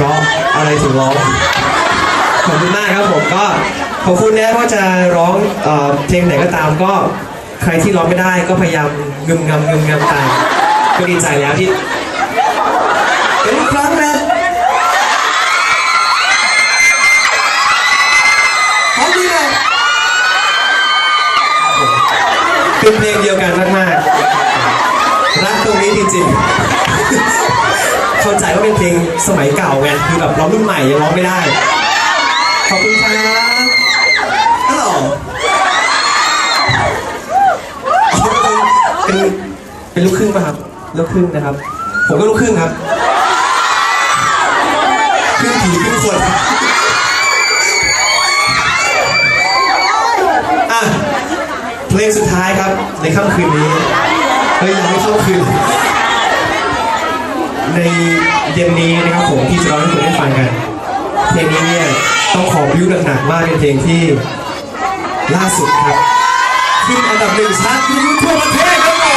เพราะอะไรถึงร้องขอบคุณมากครับผมก็ขอบคุณนะว่าจะร้องเอ่อเพลงไหนก็ตามก็ใครที่ร้องไม่ได้ก็พยายามงึมงำงึมงำตามก็ดีใจแล้วที่เป็นครั้งนะพร้อมดีเลยเป็นเพลงเดียวกันมากๆรักตรงนี้จริงๆ เข้าใจว่าเป็นเพลงสมัยเก่าไงคือแบบร้องรุ่นใหม่ยังร้องไม่ได้ ขอบคุณครับฮัลโหลเป็นเป็นลูกครึ่งป่ะครับ ลูกครึ่งนะครับ ผมก็ลูกครึ่งครับ ครึ่งผีครึ่งคนอะเพลงสุดท้ายครับ ในค่ำคืนนี้เฮ้ยยังไม่ค่ำคืน ในเย็นนี้นะครับผมที่จะร้องให้คุณได้ฟังกัน เพลงนี้เนี่ยต้องขอบิ้วหนักๆมากเป็นเพลงที่ล่าสุดครับ ขึ้นอันดับหนึ่งชาร์ตวิว